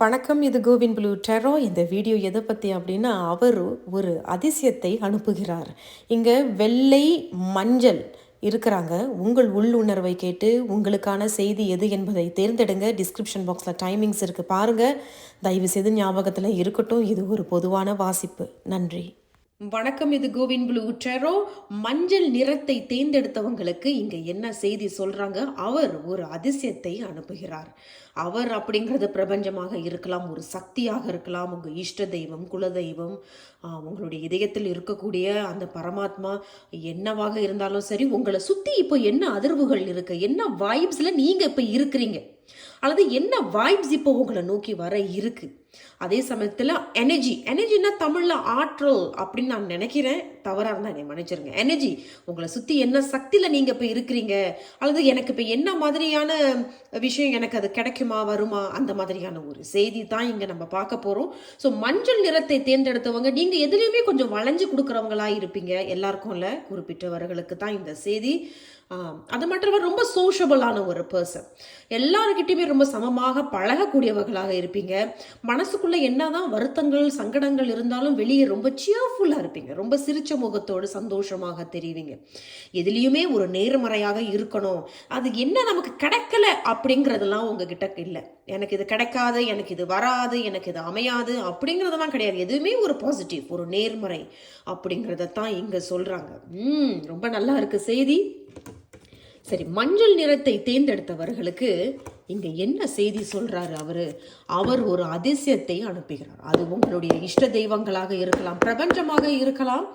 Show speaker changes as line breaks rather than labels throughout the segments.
வணக்கம் இது CoWIN blue டெரோ இந்த வீடியோ எதை பற்றி அப்படின்னா அவர் ஒரு அதிசயத்தை அனுப்புகிறார் இங்கே வெள்ளை மஞ்சள் இருக்கிறாங்க உங்கள் உள்ளுணர்வை கேட்டு உங்களுக்கான செய்தி எது என்பதை தேர்ந்தெடுங்க டிஸ்கிரிப்ஷன் பாக்ஸில் டைமிங்ஸ் இருக்குது பாருங்கள் தயவு செய்து ஞாபகத்தில் இருக்கட்டும் இது ஒரு பொதுவான வாசிப்பு நன்றி வணக்கம் இது கோவிந்த் புலு உற்றரோ மஞ்சள் நிறத்தை தேர்ந்தெடுத்தவங்களுக்கு இங்க என்ன செய்தி சொல்றாங்க அவர் ஒரு அதிசயத்தை அனுப்புகிறார் அவர் அப்படிங்கிறது பிரபஞ்சமாக இருக்கலாம் ஒரு சக்தியாக இருக்கலாம் உங்க இஷ்ட தெய்வம் குலதெய்வம் உங்களுடைய இதயத்தில் இருக்கக்கூடிய அந்த பரமாத்மா என்னவாக இருந்தாலும் சரி உங்களை சுத்தி இப்போ என்ன அதிர்வுகள் இருக்கு என்ன வாய்ப்ஸ்ல நீங்க இப்ப இருக்கிறீங்க அல்லது என்ன வைப்ஸ் இப்போ உங்களை நோக்கி வர இருக்குது அதே சமயத்தில் எனர்ஜி எனர்ஜினா தமிழில் ஆற்றல் அப்படின்னு நான் நினைக்கிறேன் தவறாக இருந்தால் என்னை மன்னிச்சிருங்க எனர்ஜி உங்களை சுற்றி என்ன சக்தியில் நீங்கள் இப்போ இருக்கிறீங்க அல்லது எனக்கு இப்போ என்ன மாதிரியான விஷயம் எனக்கு அது கிடைக்குமா வருமா அந்த மாதிரியான ஒரு செய்தி தான் இங்கே நம்ம பார்க்க போகிறோம் ஸோ மஞ்சள் நிறத்தை தேர்ந்தெடுத்தவங்க நீங்கள் எதுலேயுமே கொஞ்சம் வளைஞ்சு கொடுக்குறவங்களா இருப்பீங்க எல்லாருக்கும் இல்லை குறிப்பிட்டவர்களுக்கு தான் இந்த செய்தி அது மட்டும் ரொம்ப சோஷபிளான ஒரு பர்சன் எல்லாருக்கிட்டையுமே ரொம்ப சமமாக பழகக்கூடியவர்களாக இருப்பீங்க மனசுக்குள்ளே என்னதான் வருத்தங்கள் சங்கடங்கள் இருந்தாலும் வெளியே ரொம்ப சியர்ஃபுல்லாக இருப்பீங்க ரொம்ப சிரிச்ச முகத்தோடு சந்தோஷமாக தெரிவிங்க எதுலேயுமே ஒரு நேர்மறையாக இருக்கணும் அது என்ன நமக்கு கிடைக்கல அப்படிங்கிறதெல்லாம் உங்ககிட்ட இல்லை எனக்கு இது கிடைக்காது எனக்கு இது வராது எனக்கு இது அமையாது அப்படிங்கிறதெல்லாம் கிடையாது எதுவுமே ஒரு பாசிட்டிவ் ஒரு நேர்மறை அப்படிங்கிறத தான் இங்கே சொல்கிறாங்க ம் ரொம்ப நல்லா இருக்கு செய்தி சரி மஞ்சள் நிறத்தை தேர்ந்தெடுத்தவர்களுக்கு இங்கே என்ன செய்தி சொல்கிறாரு அவர் அவர் ஒரு அதிசயத்தை அனுப்புகிறார் அது உங்களுடைய இஷ்ட தெய்வங்களாக இருக்கலாம் பிரபஞ்சமாக இருக்கலாம்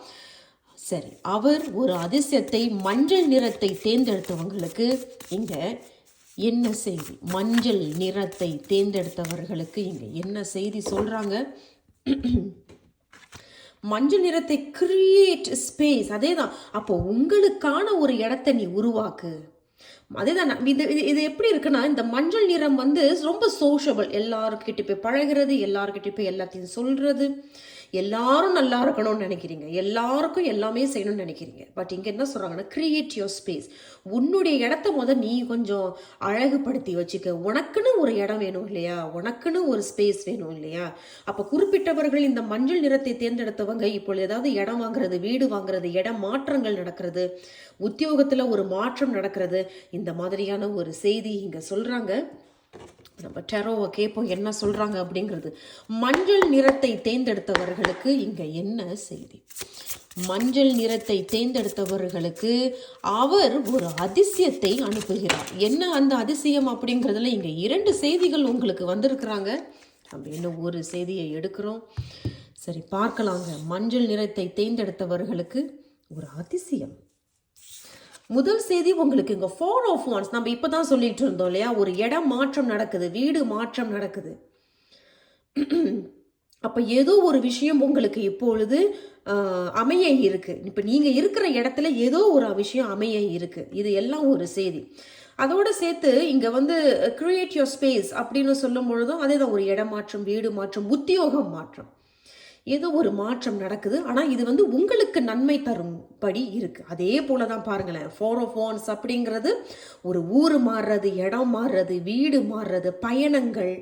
சரி அவர் ஒரு அதிசயத்தை மஞ்சள் நிறத்தை தேர்ந்தெடுத்தவங்களுக்கு இங்கே என்ன செய்தி மஞ்சள் நிறத்தை தேர்ந்தெடுத்தவர்களுக்கு இங்கே என்ன செய்தி சொல்கிறாங்க மஞ்சள் நிறத்தை கிரியேட் ஸ்பேஸ் அதே தான் அப்போ உங்களுக்கான ஒரு இடத்தை நீ உருவாக்கு அதேதான் இது இது எப்படி இருக்குன்னா இந்த மஞ்சள் நிறம் வந்து ரொம்ப சோஷபிள் எல்லாருக்கிட்ட போய் பழகிறது எல்லாருக்கிட்ட போய் எல்லாத்தையும் சொல்கிறது எல்லாரும் நல்லா இருக்கணும்னு நினைக்கிறீங்க எல்லாருக்கும் எல்லாமே செய்யணும்னு நினைக்கிறீங்க பட் இங்கே என்ன சொல்கிறாங்கன்னா கிரியேட் யோர் ஸ்பேஸ் உன்னுடைய இடத்த முத நீ கொஞ்சம் அழகுபடுத்தி வச்சுக்க உனக்குன்னு ஒரு இடம் வேணும் இல்லையா உனக்குன்னு ஒரு ஸ்பேஸ் வேணும் இல்லையா அப்போ குறிப்பிட்டவர்கள் இந்த மஞ்சள் நிறத்தை தேர்ந்தெடுத்தவங்க இப்பொழுது ஏதாவது இடம் வாங்குறது வீடு வாங்குறது இடம் மாற்றங்கள் நடக்கிறது உத்தியோகத்தில் ஒரு மாற்றம் நடக்கிறது இந்த மாதிரியான ஒரு செய்தி இங்கே சொல்கிறாங்க நம்ம டெரோவை கேட்போம் என்ன சொல்கிறாங்க அப்படிங்கிறது மஞ்சள் நிறத்தை தேர்ந்தெடுத்தவர்களுக்கு இங்கே என்ன செய்தி மஞ்சள் நிறத்தை தேர்ந்தெடுத்தவர்களுக்கு அவர் ஒரு அதிசயத்தை அனுப்புகிறார் என்ன அந்த அதிசயம் அப்படிங்கிறதுல இங்கே இரண்டு செய்திகள் உங்களுக்கு வந்திருக்கிறாங்க இன்னும் ஒரு செய்தியை எடுக்கிறோம் சரி பார்க்கலாங்க மஞ்சள் நிறத்தை தேர்ந்தெடுத்தவர்களுக்கு ஒரு அதிசயம் முதல் செய்தி உங்களுக்கு இங்கே ஃபோர் ஆஃப் ஒன்ஸ் நம்ம இப்போ தான் சொல்லிட்டு இருந்தோம் இல்லையா ஒரு இடம் மாற்றம் நடக்குது வீடு மாற்றம் நடக்குது அப்போ ஏதோ ஒரு விஷயம் உங்களுக்கு இப்பொழுது அமைய இருக்கு இப்போ நீங்கள் இருக்கிற இடத்துல ஏதோ ஒரு விஷயம் அமைய இருக்கு இது எல்லாம் ஒரு செய்தி அதோடு சேர்த்து இங்கே வந்து கிரியேட் யோர் ஸ்பேஸ் அப்படின்னு சொல்லும் பொழுதும் அதே தான் ஒரு இடம் மாற்றம் வீடு மாற்றம் உத்தியோகம் மாற்றம் ஏதோ ஒரு மாற்றம் நடக்குது ஆனால் இது வந்து உங்களுக்கு நன்மை தரும் படி இருக்குது அதே போல தான் பாருங்களேன் ஃபோரோஃபோன்ஸ் அப்படிங்கிறது ஒரு ஊர் மாறுறது இடம் மாறுறது வீடு மாறுறது பயணங்கள்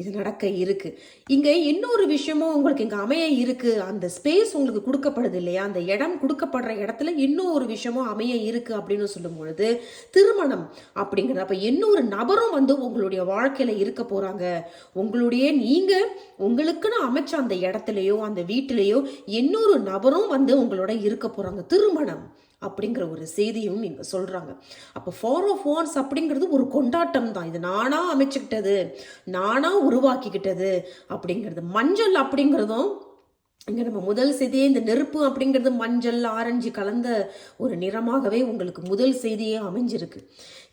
இது நடக்க இருக்கு இங்கே இன்னொரு விஷயமும் உங்களுக்கு இங்கே அமைய இருக்குது அந்த ஸ்பேஸ் உங்களுக்கு கொடுக்கப்படுது இல்லையா அந்த இடம் கொடுக்கப்படுற இடத்துல இன்னொரு விஷயமும் அமைய இருக்குது அப்படின்னு சொல்லும் பொழுது திருமணம் அப்படிங்கிறது இன்னொரு நபரும் வந்து உங்களுடைய வாழ்க்கையில் இருக்க போகிறாங்க உங்களுடைய நீங்கள் உங்களுக்குன்னு அமைச்ச அந்த இடத்துலையோ அந்த வீட்டிலையோ இன்னொரு நபரும் வந்து உங்களோட இருக்க போகிறாங்க திருமணம் அப்படிங்கிற ஒரு செய்தியும் இங்கே சொல்கிறாங்க அப்போ ஃபோர் ஆஃப் ஓன்ஸ் அப்படிங்கிறது ஒரு கொண்டாட்டம் தான் இது நானாக அமைச்சுக்கிட்டது நானாக உருவாக்கிக்கிட்டது அப்படிங்கிறது மஞ்சள் அப்படிங்கிறதும் இங்கே நம்ம முதல் செய்தியே இந்த நெருப்பு அப்படிங்கிறது மஞ்சள் ஆரஞ்சு கலந்த ஒரு நிறமாகவே உங்களுக்கு முதல் செய்தியே அமைஞ்சிருக்கு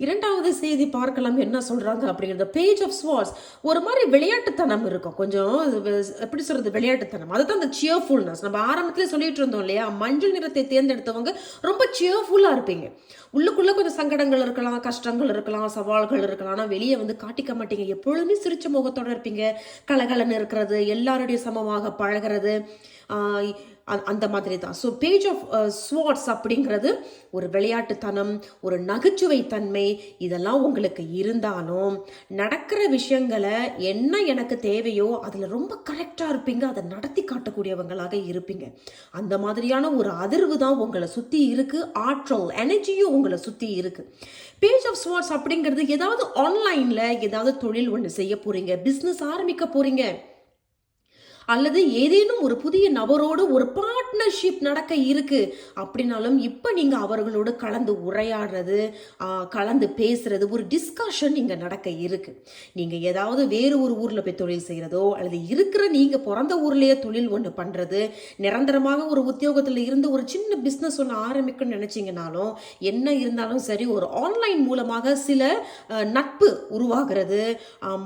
இரண்டாவது செய்தி பார்க்கலாம் என்ன சொல்கிறாங்க அப்படிங்கிறத பேஜ் ஆஃப் ஸ்வார்ஸ் ஒரு மாதிரி விளையாட்டுத்தனம் இருக்கும் கொஞ்சம் எப்படி சொல்கிறது விளையாட்டுத்தனம் அதுதான் அந்த சியர்ஃபுல்னஸ் நம்ம ஆரம்பத்தில் சொல்லிட்டு இருந்தோம் இல்லையா மஞ்சள் நிறத்தை தேர்ந்தெடுத்தவங்க ரொம்ப சியர்ஃபுல்லாக இருப்பீங்க உள்ளுக்குள்ளே கொஞ்சம் சங்கடங்கள் இருக்கலாம் கஷ்டங்கள் இருக்கலாம் சவால்கள் இருக்கலாம் ஆனால் வெளியே வந்து காட்டிக்க மாட்டீங்க எப்பொழுதுமே சிரிச்ச முகத்தோடு இருப்பீங்க கலகலன்னு இருக்கிறது எல்லாருடைய சமமாக பழகிறது அந்த மாதிரி தான் ஸோ பேஜ் ஆஃப் ஸ்வாட்ஸ் அப்படிங்கிறது ஒரு விளையாட்டுத்தனம் ஒரு நகைச்சுவை தன்மை இதெல்லாம் உங்களுக்கு இருந்தாலும் நடக்கிற விஷயங்களை என்ன எனக்கு தேவையோ அதில் ரொம்ப கரெக்டாக இருப்பீங்க அதை நடத்தி காட்டக்கூடியவங்களாக இருப்பீங்க அந்த மாதிரியான ஒரு அதிர்வு தான் உங்களை சுற்றி இருக்குது ஆற்றல் எனர்ஜியும் உங்களை சுற்றி இருக்குது பேஜ் ஆஃப் ஸ்வாட்ஸ் அப்படிங்கிறது ஏதாவது ஆன்லைனில் ஏதாவது தொழில் ஒன்று செய்ய போகிறீங்க பிஸ்னஸ் ஆரம்பிக்க போகிறீங்க அல்லது ஏதேனும் ஒரு புதிய நபரோடு ஒரு பார்ட்னர்ஷிப் நடக்க இருக்கு அப்படின்னாலும் இப்போ நீங்கள் அவர்களோடு கலந்து உரையாடுறது கலந்து பேசுறது ஒரு டிஸ்கஷன் இங்கே நடக்க இருக்கு நீங்கள் ஏதாவது வேறு ஒரு ஊரில் போய் தொழில் செய்கிறதோ அல்லது இருக்கிற நீங்கள் பிறந்த ஊர்லேயே தொழில் ஒன்று பண்ணுறது நிரந்தரமாக ஒரு உத்தியோகத்தில் இருந்து ஒரு சின்ன பிஸ்னஸ் ஒன்று ஆரம்பிக்கணும்னு நினைச்சீங்கனாலும் என்ன இருந்தாலும் சரி ஒரு ஆன்லைன் மூலமாக சில நட்பு உருவாகிறது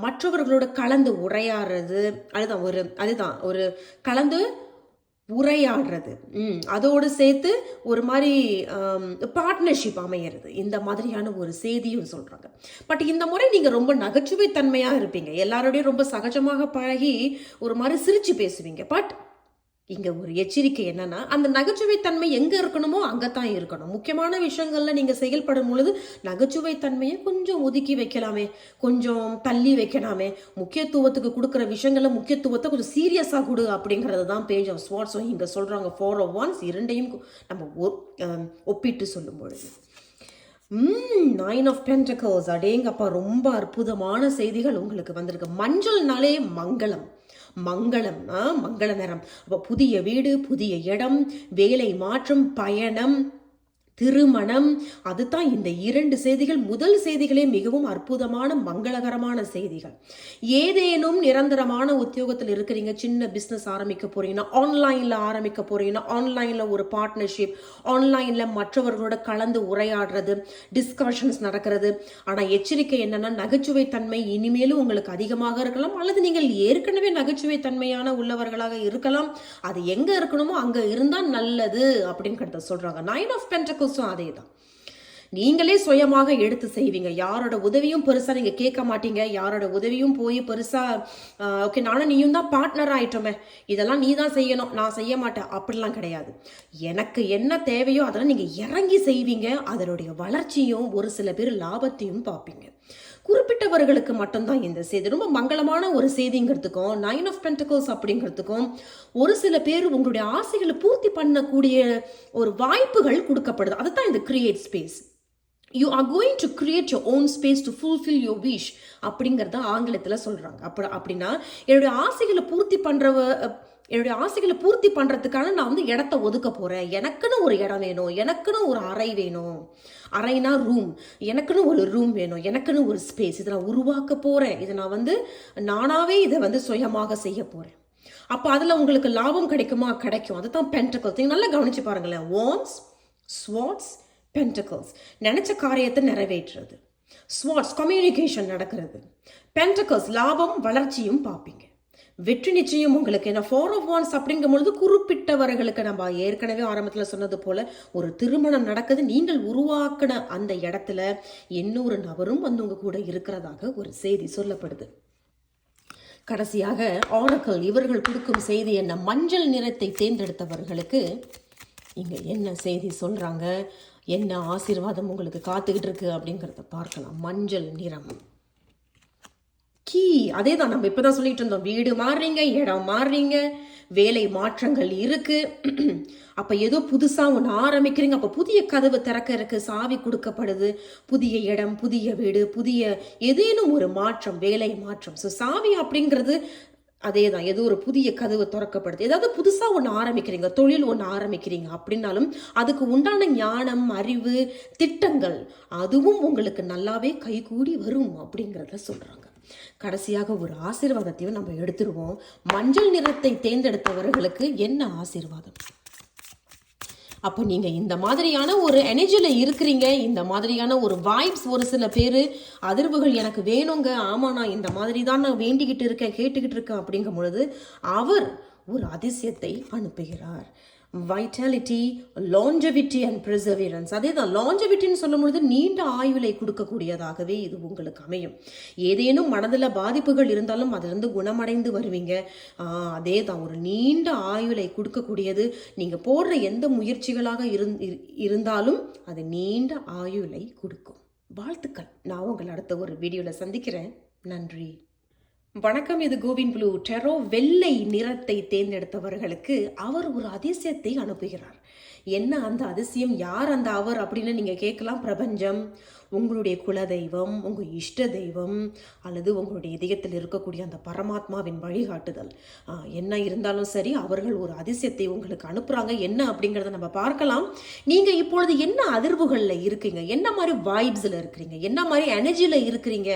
மற்றவர்களோட கலந்து உரையாடுறது அதுதான் ஒரு அதுதான் தான் ஒரு கலந்து உரையாடுறது அதோடு சேர்த்து ஒரு மாதிரி பார்ட்னர்ஷிப் அமையிறது இந்த மாதிரியான ஒரு செய்தியும் சொல்கிறாங்க பட் இந்த முறை நீங்கள் ரொம்ப நகைச்சுவை தன்மையாக இருப்பீங்க எல்லாரோடையும் ரொம்ப சகஜமாக பழகி ஒரு மாதிரி சிரித்து பேசுவீங்க பட் இங்கே ஒரு எச்சரிக்கை என்னன்னா அந்த நகைச்சுவை தன்மை எங்கே இருக்கணுமோ அங்கே தான் இருக்கணும் முக்கியமான விஷயங்களில் நீங்கள் செயல்படும் பொழுது நகைச்சுவை தன்மையை கொஞ்சம் ஒதுக்கி வைக்கலாமே கொஞ்சம் தள்ளி வைக்கலாமே முக்கியத்துவத்துக்கு கொடுக்குற விஷயங்களில் முக்கியத்துவத்தை கொஞ்சம் சீரியஸாக கொடு அப்படிங்கிறது தான் பேஜ் ஆஃப் ஸ்வாட்ஸும் இங்கே சொல்கிறாங்க ஃபோர் ஆஃப் ஒன்ஸ் இரண்டையும் நம்ம ஒப்பிட்டு சொல்லும் பொழுது நைன் ஆஃப் பென்டக்கல்ஸ் அடேங்கப்பா ரொம்ப அற்புதமான செய்திகள் உங்களுக்கு வந்திருக்கு மஞ்சள்னாலே மங்களம் மங்களம் மங்கள நிறம் அப்போ புதிய வீடு புதிய இடம் வேலை மாற்றம் பயணம் திருமணம் அதுதான் இந்த இரண்டு செய்திகள் முதல் செய்திகளே மிகவும் அற்புதமான மங்களகரமான செய்திகள் ஏதேனும் நிரந்தரமான உத்தியோகத்தில் இருக்கிறீங்க சின்ன பிஸ்னஸ் ஆரம்பிக்க போறீங்கன்னா ஆன்லைனில் ஆரம்பிக்க போறீங்கன்னா ஆன்லைனில் ஒரு பார்ட்னர்ஷிப் ஆன்லைனில் மற்றவர்களோட கலந்து உரையாடுறது டிஸ்கஷன்ஸ் நடக்கிறது ஆனால் எச்சரிக்கை என்னன்னா நகைச்சுவை தன்மை இனிமேலும் உங்களுக்கு அதிகமாக இருக்கலாம் அல்லது நீங்கள் ஏற்கனவே நகைச்சுவை தன்மையான உள்ளவர்களாக இருக்கலாம் அது எங்கே இருக்கணுமோ அங்கே இருந்தால் நல்லது அப்படின்னு சொல்கிறாங்க நைன் ஆஃப் பென்டக்கோ கோர்ஸும் அதே தான் நீங்களே சுயமாக எடுத்து செய்வீங்க யாரோட உதவியும் பெருசாக நீங்கள் கேட்க மாட்டீங்க யாரோட உதவியும் போய் பெருசாக ஓகே நானும் நீயும் தான் பார்ட்னர் ஆகிட்டோமே இதெல்லாம் நீ தான் செய்யணும் நான் செய்ய மாட்டேன் அப்படிலாம் கிடையாது எனக்கு என்ன தேவையோ அதெல்லாம் நீங்கள் இறங்கி செய்வீங்க அதனுடைய வளர்ச்சியும் ஒரு சில பேர் லாபத்தையும் பார்ப்பீங்க குறிப்பிட்டவர்களுக்கு மட்டும்தான் இந்த செய்தி ரொம்ப மங்களமான ஒரு செய்திங்கிறதுக்கும் நைன் ஆஃப் பென்டகோஸ் அப்படிங்கிறதுக்கும் ஒரு சில பேர் உங்களுடைய ஆசைகளை பூர்த்தி பண்ணக்கூடிய ஒரு வாய்ப்புகள் கொடுக்கப்படுது அதுதான் இந்த create space you are going to create your own space to fulfil your wish அப்படிங்கிறத ஆங்கிலத்தில் சொல்கிறாங்க அப்படி அப்படின்னா என்னுடைய ஆசைகளை பூர்த்தி பண்ணுற என்னுடைய ஆசைகளை பூர்த்தி பண்ணுறதுக்கான நான் வந்து இடத்த ஒதுக்க போகிறேன் எனக்குன்னு ஒரு இடம் வேணும் எனக்குன்னு ஒரு அறை வேணும் அறைனா ரூம் எனக்குன்னு ஒரு ரூம் வேணும் எனக்குன்னு ஒரு ஸ்பேஸ் இதை நான் உருவாக்க போகிறேன் இதை நான் வந்து நானாகவே இதை வந்து சுயமாக செய்ய போகிறேன் அப்போ அதில் உங்களுக்கு லாபம் கிடைக்குமா கிடைக்கும் அதுதான் பென்டக்கல்ஸ் நீங்கள் நல்லா கவனித்து பாருங்களேன் ஓம்ஸ் ஸ்வாட்ஸ் பென்டக்கல்ஸ் நினச்ச காரியத்தை நிறைவேற்றுறது ஸ்வாட்ஸ் கம்யூனிகேஷன் நடக்கிறது பென்டக்கல்ஸ் லாபம் வளர்ச்சியும் பார்ப்பீங்க வெற்றி நிச்சயம் உங்களுக்கு ஏன்னா ஃபோர் ஆஃப் ஒன்ஸ் அப்படிங்கும் பொழுது குறிப்பிட்டவர்களுக்கு நம்ம ஏற்கனவே ஆரம்பத்தில் சொன்னது போல ஒரு திருமணம் நடக்குது நீங்கள் உருவாக்கின அந்த இடத்துல இன்னொரு நபரும் வந்து உங்க கூட இருக்கிறதாக ஒரு செய்தி சொல்லப்படுது கடைசியாக ஆனக்கல் இவர்கள் கொடுக்கும் செய்தி என்ன மஞ்சள் நிறத்தை தேர்ந்தெடுத்தவர்களுக்கு இங்கே என்ன செய்தி சொல்கிறாங்க என்ன ஆசீர்வாதம் உங்களுக்கு காத்துக்கிட்டு இருக்கு அப்படிங்கிறத பார்க்கலாம் மஞ்சள் நிறம் கீ அதே தான் நம்ம இப்போ தான் சொல்லிட்டு இருந்தோம் வீடு மாறுறீங்க இடம் மாறுறீங்க வேலை மாற்றங்கள் இருக்குது அப்போ ஏதோ புதுசாக ஒன்று ஆரம்பிக்கிறீங்க அப்போ புதிய கதவு திறக்க இருக்கு சாவி கொடுக்கப்படுது புதிய இடம் புதிய வீடு புதிய ஏதேனும் ஒரு மாற்றம் வேலை மாற்றம் ஸோ சாவி அப்படிங்கிறது அதே தான் ஏதோ ஒரு புதிய கதவு திறக்கப்படுது ஏதாவது புதுசாக ஒன்று ஆரம்பிக்கிறீங்க தொழில் ஒன்று ஆரம்பிக்கிறீங்க அப்படின்னாலும் அதுக்கு உண்டான ஞானம் அறிவு திட்டங்கள் அதுவும் உங்களுக்கு நல்லாவே கைகூடி வரும் அப்படிங்கிறத சொல்கிறாங்க கடைசியாக ஒரு ஆசீர்வாதத்தையும் நம்ம எடுத்துருவோம் மஞ்சள் நிறத்தை தேர்ந்தெடுத்தவர்களுக்கு என்ன ஆசீர்வாதம் அப்போ நீங்கள் இந்த மாதிரியான ஒரு எனர்ஜியில் இருக்கிறீங்க இந்த மாதிரியான ஒரு வாய்ப்ஸ் ஒரு சில பேர் அதிர்வுகள் எனக்கு வேணுங்க ஆமாம் நான் இந்த மாதிரி தான் நான் வேண்டிக்கிட்டு இருக்கேன் கேட்டுக்கிட்டு இருக்கேன் அப்படிங்கும் பொழுது அவர் ஒரு அதிசயத்தை அனுப்புகிறார் வைட்டாலிட்டி லாஞ்சவிட்டி அண்ட் ப்ரிசர்வேரன்ஸ் அதே தான் லாஞ்சவிட்டின்னு சொல்லும் பொழுது நீண்ட ஆயுளை கொடுக்கக்கூடியதாகவே இது உங்களுக்கு அமையும் ஏதேனும் மனதில் பாதிப்புகள் இருந்தாலும் அதிலிருந்து குணமடைந்து வருவீங்க அதே தான் ஒரு நீண்ட ஆயுளை கொடுக்கக்கூடியது நீங்கள் போடுற எந்த முயற்சிகளாக இருந்தாலும் அது நீண்ட ஆயுளை கொடுக்கும் வாழ்த்துக்கள் நான் உங்களை அடுத்த ஒரு வீடியோவில் சந்திக்கிறேன் நன்றி வணக்கம் இது கோவின் ப்ளூ டெரோ வெள்ளை நிறத்தை தேர்ந்தெடுத்தவர்களுக்கு அவர் ஒரு அதிசயத்தை அனுப்புகிறார் என்ன அந்த அதிசயம் யார் அந்த அவர் அப்படின்னு நீங்கள் கேட்கலாம் பிரபஞ்சம் உங்களுடைய குலதெய்வம் உங்கள் இஷ்ட தெய்வம் அல்லது உங்களுடைய இதயத்தில் இருக்கக்கூடிய அந்த பரமாத்மாவின் வழிகாட்டுதல் என்ன இருந்தாலும் சரி அவர்கள் ஒரு அதிசயத்தை உங்களுக்கு அனுப்புகிறாங்க என்ன அப்படிங்கிறத நம்ம பார்க்கலாம் நீங்கள் இப்பொழுது என்ன அதிர்வுகளில் இருக்கீங்க என்ன மாதிரி வைப்ஸில் இருக்கிறீங்க என்ன மாதிரி எனர்ஜியில் இருக்கிறீங்க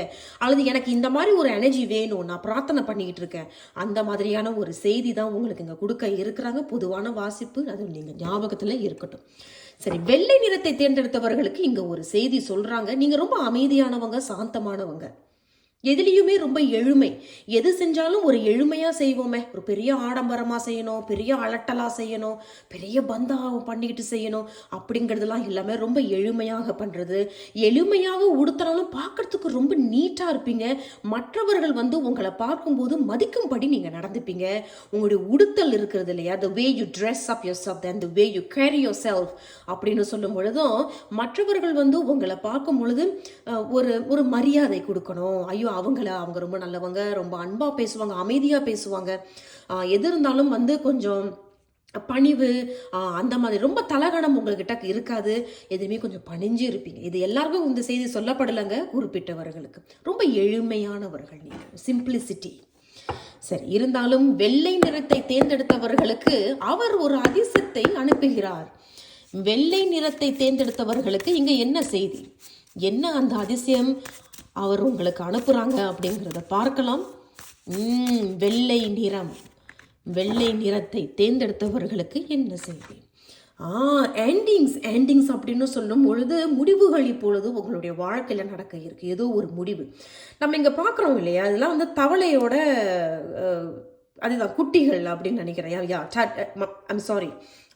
அல்லது எனக்கு இந்த மாதிரி ஒரு எனர்ஜி வேணும் நான் பிரார்த்தனை பண்ணிக்கிட்டு இருக்கேன் அந்த மாதிரியான ஒரு செய்தி தான் உங்களுக்கு இங்கே கொடுக்க இருக்கிறாங்க பொதுவான வாசிப்பு அது நீங்கள் ஞாபகத்தில் இருக்கட்டும் சரி வெள்ளை நிறத்தை தேர்ந்தெடுத்தவர்களுக்கு இங்க ஒரு செய்தி சொல்றாங்க நீங்க ரொம்ப அமைதியானவங்க சாந்தமானவங்க எதுலேயுமே ரொம்ப எளிமை எது செஞ்சாலும் ஒரு எளிமையாக செய்வோமே ஒரு பெரிய ஆடம்பரமாக செய்யணும் பெரிய அலட்டலாக செய்யணும் பெரிய பந்தா பண்ணிக்கிட்டு செய்யணும் அப்படிங்கிறதுலாம் எல்லாமே ரொம்ப எளிமையாக பண்ணுறது எளிமையாக உடுத்தினாலும் பார்க்குறதுக்கு ரொம்ப நீட்டாக இருப்பீங்க மற்றவர்கள் வந்து உங்களை பார்க்கும்போது மதிக்கும்படி நீங்கள் நடந்துப்பீங்க உங்களுடைய உடுத்தல் இருக்கிறது இல்லையா the way you dress up yourself and the way you carry yourself அப்படின்னு சொல்லும் பொழுதும் மற்றவர்கள் வந்து உங்களை பார்க்கும் பொழுது ஒரு ஒரு மரியாதை கொடுக்கணும் ஐயோ தெரியும் அவங்கள அவங்க ரொம்ப நல்லவங்க ரொம்ப அன்பாக பேசுவாங்க அமைதியாக பேசுவாங்க எது இருந்தாலும் வந்து கொஞ்சம் பணிவு அந்த மாதிரி ரொம்ப தலகணம் உங்கள்கிட்ட இருக்காது எதுவுமே கொஞ்சம் பணிஞ்சு இருப்பீங்க இது எல்லாருக்கும் இந்த செய்தி சொல்லப்படலைங்க குறிப்பிட்டவர்களுக்கு ரொம்ப எளிமையானவர்கள் நீங்கள் சிம்பிளிசிட்டி சரி இருந்தாலும் வெள்ளை நிறத்தை தேர்ந்தெடுத்தவர்களுக்கு அவர் ஒரு அதிசயத்தை அனுப்புகிறார் வெள்ளை நிறத்தை தேர்ந்தெடுத்தவர்களுக்கு இங்கே என்ன செய்தி என்ன அந்த அதிசயம் அவர் உங்களுக்கு அனுப்புகிறாங்க அப்படிங்கிறத பார்க்கலாம் வெள்ளை நிறம் வெள்ளை நிறத்தை தேர்ந்தெடுத்தவர்களுக்கு என்ன செய்வேன் ஆ ஆண்டிங்ஸ் ஆண்டிங்ஸ் அப்படின்னு சொல்லும் பொழுது முடிவுகள் இப்பொழுது உங்களுடைய வாழ்க்கையில் நடக்க இருக்குது ஏதோ ஒரு முடிவு நம்ம இங்கே பார்க்குறோம் இல்லையா அதெல்லாம் வந்து தவளையோட அதுதான் குட்டிகள் அப்படின்னு நினைக்கிறேன் யா ஐம் சாரி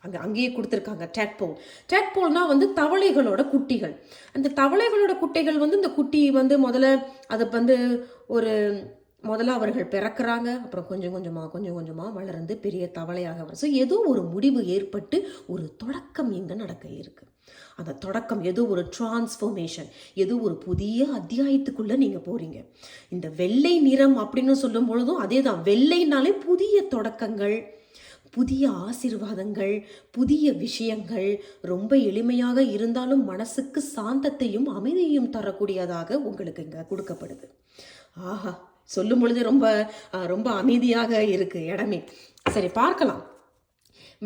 அங்கே அங்கேயே கொடுத்துருக்காங்க டேட்போல் டேட்போல்னால் வந்து தவளைகளோட குட்டிகள் அந்த தவளைகளோட குட்டைகள் வந்து இந்த குட்டி வந்து முதல்ல அதை வந்து ஒரு முதல்ல அவர்கள் பிறக்கிறாங்க அப்புறம் கொஞ்சம் கொஞ்சமாக கொஞ்சம் கொஞ்சமாக வளர்ந்து பெரிய தவளையாக வர ஸோ ஏதோ ஒரு முடிவு ஏற்பட்டு ஒரு தொடக்கம் இங்கே நடக்க இருக்குது அந்த தொடக்கம் ஏதோ ஒரு டிரான்ஸ்ஃபர்மேஷன் ஏதோ ஒரு புதிய அத்தியாயத்துக்குள்ளே நீங்கள் போகிறீங்க இந்த வெள்ளை நிறம் அப்படின்னு சொல்லும் பொழுதும் அதே தான் வெள்ளைனாலே புதிய தொடக்கங்கள் புதிய ஆசிர்வாதங்கள் புதிய விஷயங்கள் ரொம்ப எளிமையாக இருந்தாலும் மனசுக்கு சாந்தத்தையும் அமைதியையும் தரக்கூடியதாக உங்களுக்கு இங்கே கொடுக்கப்படுது ஆஹா சொல்லும் பொழுது ரொம்ப ரொம்ப அமைதியாக இருக்கு இடமே சரி பார்க்கலாம்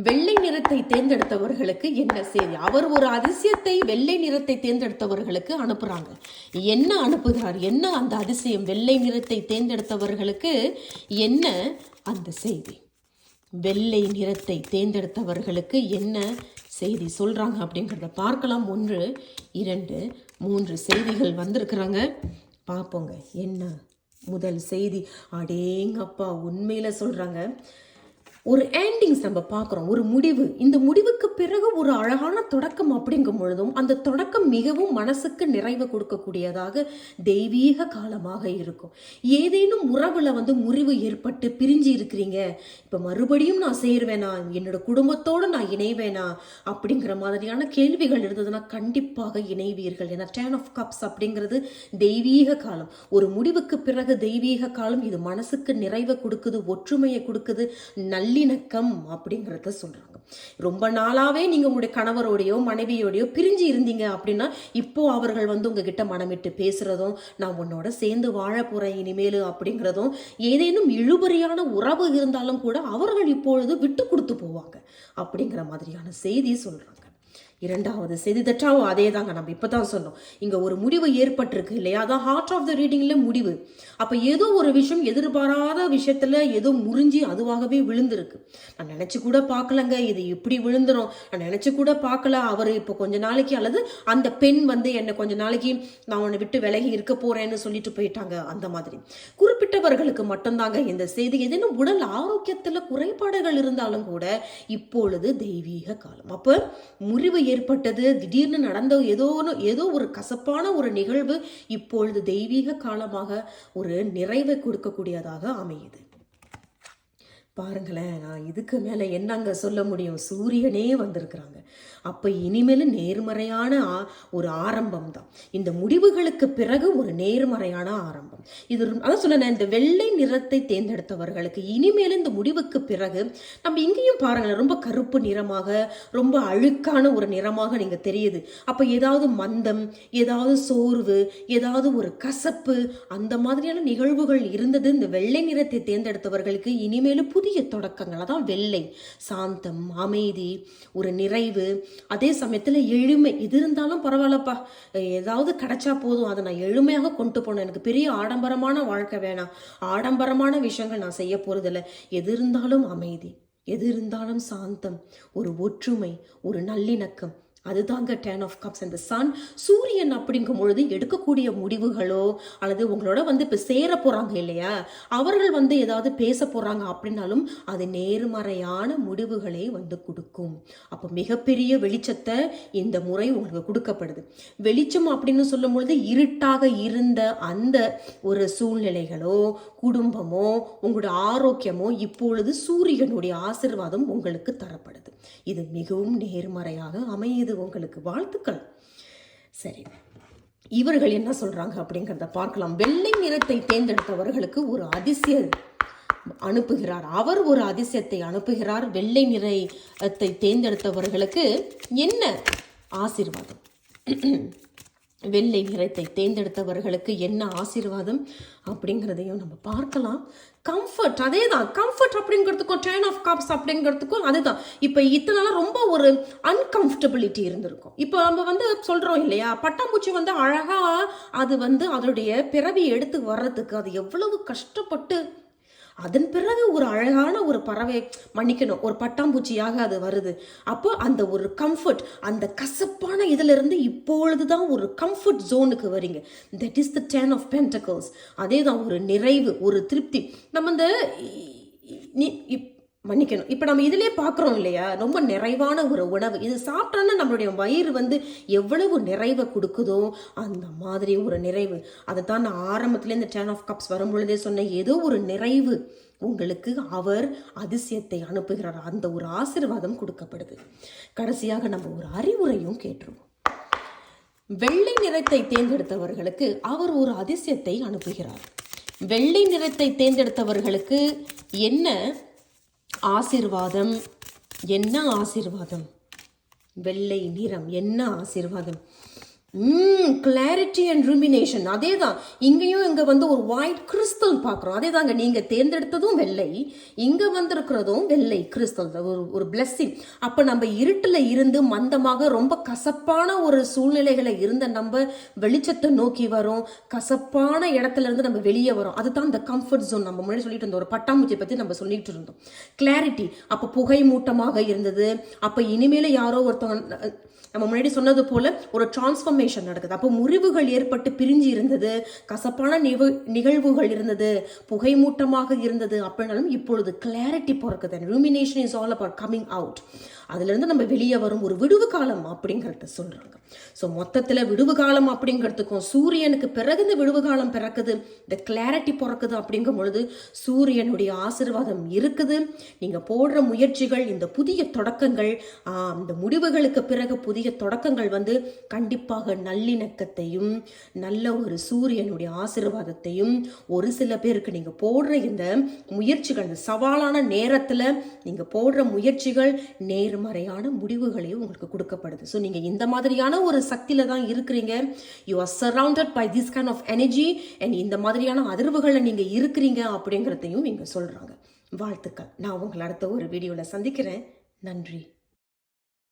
வெள்ளை நிறத்தை தேர்ந்தெடுத்தவர்களுக்கு என்ன செய்தி அவர் ஒரு அதிசயத்தை வெள்ளை நிறத்தை தேர்ந்தெடுத்தவர்களுக்கு அனுப்புறாங்க என்ன அனுப்புகிறார் என்ன அந்த அதிசயம் வெள்ளை நிறத்தை தேர்ந்தெடுத்தவர்களுக்கு என்ன அந்த செய்தி வெள்ளை நிறத்தை தேர்ந்தெடுத்தவர்களுக்கு என்ன செய்தி சொல்கிறாங்க அப்படிங்கிறத பார்க்கலாம் ஒன்று இரண்டு மூன்று செய்திகள் வந்திருக்கிறாங்க பார்ப்போங்க என்ன முதல் செய்தி அடேங்கப்பா உண்மையில் சொல்கிறாங்க ஒரு ஆண்டிங்ஸ் நம்ம பார்க்குறோம் ஒரு முடிவு இந்த முடிவுக்கு பிறகு ஒரு அழகான தொடக்கம் அப்படிங்கும் பொழுதும் அந்த தொடக்கம் மிகவும் மனசுக்கு நிறைவு கொடுக்கக்கூடியதாக தெய்வீக காலமாக இருக்கும் ஏதேனும் உறவில் வந்து முறிவு ஏற்பட்டு பிரிஞ்சு இருக்கிறீங்க இப்போ மறுபடியும் நான் சேருவேனா என்னோட குடும்பத்தோடு நான் இணைவேனா அப்படிங்கிற மாதிரியான கேள்விகள் இருந்ததுன்னா கண்டிப்பாக இணைவீர்கள் ஏன்னா டேன் ஆஃப் கப்ஸ் அப்படிங்கிறது தெய்வீக காலம் ஒரு முடிவுக்கு பிறகு தெய்வீக காலம் இது மனசுக்கு நிறைவை கொடுக்குது ஒற்றுமையை கொடுக்குது நல்ல நல்லிணக்கம் அப்படிங்கிறத சொல்கிறாங்க ரொம்ப நாளாகவே நீங்கள் உங்களுடைய கணவரோடையோ மனைவியோடையோ பிரிஞ்சு இருந்தீங்க அப்படின்னா இப்போ அவர்கள் வந்து உங்ககிட்ட மனமிட்டு பேசுகிறதும் நான் உன்னோட சேர்ந்து வாழ போகிறேன் இனிமேல் அப்படிங்கிறதும் ஏதேனும் இழுபறியான உறவு இருந்தாலும் கூட அவர்கள் இப்பொழுது விட்டு கொடுத்து போவாங்க அப்படிங்கிற மாதிரியான செய்தி சொல்கிறாங்க இரண்டாவது செய்தி தட்டாவும் அதே தாங்க நம்ம இப்போ தான் சொன்னோம் இங்கே ஒரு முடிவு ஏற்பட்டிருக்கு இல்லையா அதான் ஹார்ட் ஆஃப் த ரீடிங்கில் முடிவு அப்போ ஏதோ ஒரு விஷயம் எதிர்பாராத விஷயத்தில் ஏதோ முறிஞ்சி அதுவாகவே விழுந்திருக்கு நான் நினச்சி கூட பார்க்கலங்க இது இப்படி விழுந்துடும் நான் நினச்சி கூட பார்க்கல அவர் இப்போ கொஞ்ச நாளைக்கு அல்லது அந்த பெண் வந்து என்னை கொஞ்ச நாளைக்கு நான் உன்னை விட்டு விலகி இருக்க போகிறேன்னு சொல்லிட்டு போயிட்டாங்க அந்த மாதிரி குறிப்பிட்டவர்களுக்கு மட்டும்தாங்க இந்த செய்தி ஏதேனும் உடல் ஆரோக்கியத்தில் குறைபாடுகள் இருந்தாலும் கூட இப்பொழுது தெய்வீக காலம் அப்போ முறிவு ஏற்பட்டது திடீர்னு நடந்த ஏதோ ஏதோ ஒரு கசப்பான ஒரு நிகழ்வு இப்பொழுது தெய்வீக காலமாக ஒரு நிறைவை கொடுக்கக்கூடியதாக அமையுது பாருங்களேன் நான் இதுக்கு மேலே என்னங்க சொல்ல முடியும் சூரியனே வந்திருக்கிறாங்க அப்போ இனிமேல் நேர்மறையான ஒரு ஆரம்பம் தான் இந்த முடிவுகளுக்கு பிறகு ஒரு நேர்மறையான ஆரம்பம் இது அதான் சொல்லணும் இந்த வெள்ளை நிறத்தை தேர்ந்தெடுத்தவர்களுக்கு இனிமேல் இந்த முடிவுக்கு பிறகு நம்ம இங்கேயும் பாருங்களேன் ரொம்ப கருப்பு நிறமாக ரொம்ப அழுக்கான ஒரு நிறமாக நீங்கள் தெரியுது அப்போ ஏதாவது மந்தம் ஏதாவது சோர்வு ஏதாவது ஒரு கசப்பு அந்த மாதிரியான நிகழ்வுகள் இருந்தது இந்த வெள்ளை நிறத்தை தேர்ந்தெடுத்தவர்களுக்கு இனிமேலும் புதிய புதிய தொடக்கங்களை தான் வெள்ளை சாந்தம் அமைதி ஒரு நிறைவு அதே சமயத்தில் எளிமை இது இருந்தாலும் பரவாயில்லப்பா ஏதாவது கிடைச்சா போதும் அதை நான் எளிமையாக கொண்டு போனேன் எனக்கு பெரிய ஆடம்பரமான வாழ்க்கை வேணாம் ஆடம்பரமான விஷயங்கள் நான் செய்ய போகிறதில்ல எது இருந்தாலும் அமைதி எது இருந்தாலும் சாந்தம் ஒரு ஒற்றுமை ஒரு நல்லிணக்கம் அதுதாங்க டென் ஆஃப் கப்ஸ் அந்த சன் சூரியன் அப்படிங்கும் பொழுது எடுக்கக்கூடிய முடிவுகளோ அல்லது உங்களோட வந்து இப்போ சேர போகிறாங்க இல்லையா அவர்கள் வந்து ஏதாவது பேச போகிறாங்க அப்படின்னாலும் அது நேர்மறையான முடிவுகளை வந்து கொடுக்கும் அப்போ மிகப்பெரிய வெளிச்சத்தை இந்த முறை உங்களுக்கு கொடுக்கப்படுது வெளிச்சம் அப்படின்னு சொல்லும் பொழுது இருட்டாக இருந்த அந்த ஒரு சூழ்நிலைகளோ குடும்பமோ உங்களோட ஆரோக்கியமோ இப்பொழுது சூரியனுடைய ஆசிர்வாதம் உங்களுக்கு தரப்படுது இது மிகவும் நேர்மறையாக அமையுது இது உங்களுக்கு வாழ்த்துக்கள் சரி இவர்கள் என்ன சொல்றாங்க அப்படிங்கிறத பார்க்கலாம் வெள்ளை நிறத்தை தேர்ந்தெடுத்தவர்களுக்கு ஒரு அதிசய அனுப்புகிறார் அவர் ஒரு அதிசயத்தை அனுப்புகிறார் வெள்ளை நிறத்தை தேர்ந்தெடுத்தவர்களுக்கு என்ன ஆசீர்வாதம் வெள்ளை நிறத்தை தேர்ந்தெடுத்தவர்களுக்கு என்ன ஆசீர்வாதம் அப்படிங்கிறதையும் நம்ம பார்க்கலாம் கம்ஃபர்ட் அதே தான் கம்ஃபர்ட் அப்படிங்கிறதுக்கும் ட்ரெயின் ஆஃப் காப்ஸ் அப்படிங்கிறதுக்கும் அதே தான் இப்போ இத்தனால ரொம்ப ஒரு அன்கம்ஃபர்டபிலிட்டி இருந்திருக்கும் இப்போ நம்ம வந்து சொல்கிறோம் இல்லையா பட்டாம்பூச்சி வந்து அழகாக அது வந்து அதனுடைய பிறவி எடுத்து வர்றதுக்கு அது எவ்வளவு கஷ்டப்பட்டு அதன் பிறகு ஒரு அழகான ஒரு பறவை மன்னிக்கணும் ஒரு பட்டாம்பூச்சியாக அது வருது அப்போ அந்த ஒரு கம்ஃபர்ட் அந்த கசப்பான இதிலிருந்து இப்பொழுது தான் ஒரு கம்ஃபர்ட் ஜோனுக்கு வரீங்க that is the ten of pentacles அதே தான் ஒரு நிறைவு ஒரு திருப்தி நம்ம இந்த மன்னிக்கணும் இப்போ நம்ம இதிலே பார்க்குறோம் இல்லையா ரொம்ப நிறைவான ஒரு உணவு இது சாப்பிட்டோன்னா நம்மளுடைய வயிறு வந்து எவ்வளவு நிறைவை கொடுக்குதோ அந்த மாதிரி ஒரு நிறைவு அதை தான் நான் ஆரம்பத்துலேயே இந்த டேன் ஆஃப் கப்ஸ் வரும்பொழுதே சொன்னேன் ஏதோ ஒரு நிறைவு உங்களுக்கு அவர் அதிசயத்தை அனுப்புகிறார் அந்த ஒரு ஆசிர்வாதம் கொடுக்கப்படுது கடைசியாக நம்ம ஒரு அறிவுரையும் கேட்டுருவோம் வெள்ளை நிறத்தை தேர்ந்தெடுத்தவர்களுக்கு அவர் ஒரு அதிசயத்தை அனுப்புகிறார் வெள்ளை நிறத்தை தேர்ந்தெடுத்தவர்களுக்கு என்ன ஆசிர்வாதம் என்ன ஆசிர்வாதம் வெள்ளை நிறம் என்ன ஆசிர்வாதம் கிளாரிட்டி அண்ட் ரூமினேஷன் அதே தான் இங்கேயும் இங்கே வந்து ஒரு ஒயிட் கிறிஸ்தல் பார்க்குறோம் அதே தாங்க நீங்கள் தேர்ந்தெடுத்ததும் வெள்ளை இங்கே வந்திருக்கிறதும் வெள்ளை கிறிஸ்தல் ஒரு ஒரு பிளெஸ்ஸிங் அப்போ நம்ம இருட்டில் இருந்து மந்தமாக ரொம்ப கசப்பான ஒரு சூழ்நிலைகளை இருந்த நம்ம வெளிச்சத்தை நோக்கி வரும் கசப்பான இடத்துல இருந்து நம்ம வெளியே வரும் அதுதான் இந்த கம்ஃபர்ட் ஜோன் நம்ம முன்னாடி சொல்லிட்டு இருந்தோம் ஒரு பட்டாம்பூச்சி பற்றி நம்ம சொல்லிட்டு இருந்தோம் கிளாரிட்டி அப்போ புகை மூட்டமாக இருந்தது அப்போ இனிமேல் யாரோ ஒருத்தவங்க நம்ம முன்னாடி சொன்னது போல் ஒரு ட்ரான்ஸ்ஃபார்ம் டிஃபார்மேஷன் நடக்குது அப்போ முறிவுகள் ஏற்பட்டு பிரிஞ்சு இருந்தது கசப்பான நிகழ்வுகள் இருந்தது புகை மூட்டமாக இருந்தது அப்படின்னாலும் இப்பொழுது கிளாரிட்டி பிறக்குது rumination is all about coming out அதுலேருந்து நம்ம வெளியே வரும் ஒரு விடுவு காலம் அப்படிங்கிறத சொல்கிறாங்க ஸோ மொத்தத்தில் விடுவு காலம் அப்படிங்கிறதுக்கும் சூரியனுக்கு பிறகு இந்த விடுவு காலம் பிறக்குது இந்த கிளாரிட்டி பிறக்குது அப்படிங்கும் பொழுது சூரியனுடைய ஆசிர்வாதம் இருக்குது நீங்கள் போடுற முயற்சிகள் இந்த புதிய தொடக்கங்கள் இந்த முடிவுகளுக்கு பிறகு புதிய தொடக்கங்கள் வந்து கண்டிப்பாக நல்லிணக்கத்தையும் நல்ல ஒரு சூரியனுடைய ஆசிர்வாதத்தையும் ஒரு சில பேருக்கு நீங்கள் போடுற இந்த முயற்சிகள் இந்த சவாலான நேரத்தில் நீங்கள் போடுற முயற்சிகள் நேர்மறையான முடிவுகளையும் உங்களுக்கு கொடுக்கப்படுது ஸோ நீங்கள் இந்த மாதிரியான ஒரு சக்தியில் தான் இருக்கிறீங்க you are surrounded by this kind of energy and இந்த மாதிரியான அதிர்வுகளில் நீங்கள் இருக்கிறீங்க அப்படிங்கிறதையும் இங்கே சொல்கிறாங்க வாழ்த்துக்கள் நான் உங்களை அடுத்த ஒரு வீடியோவில் சந்திக்கிறேன் நன்றி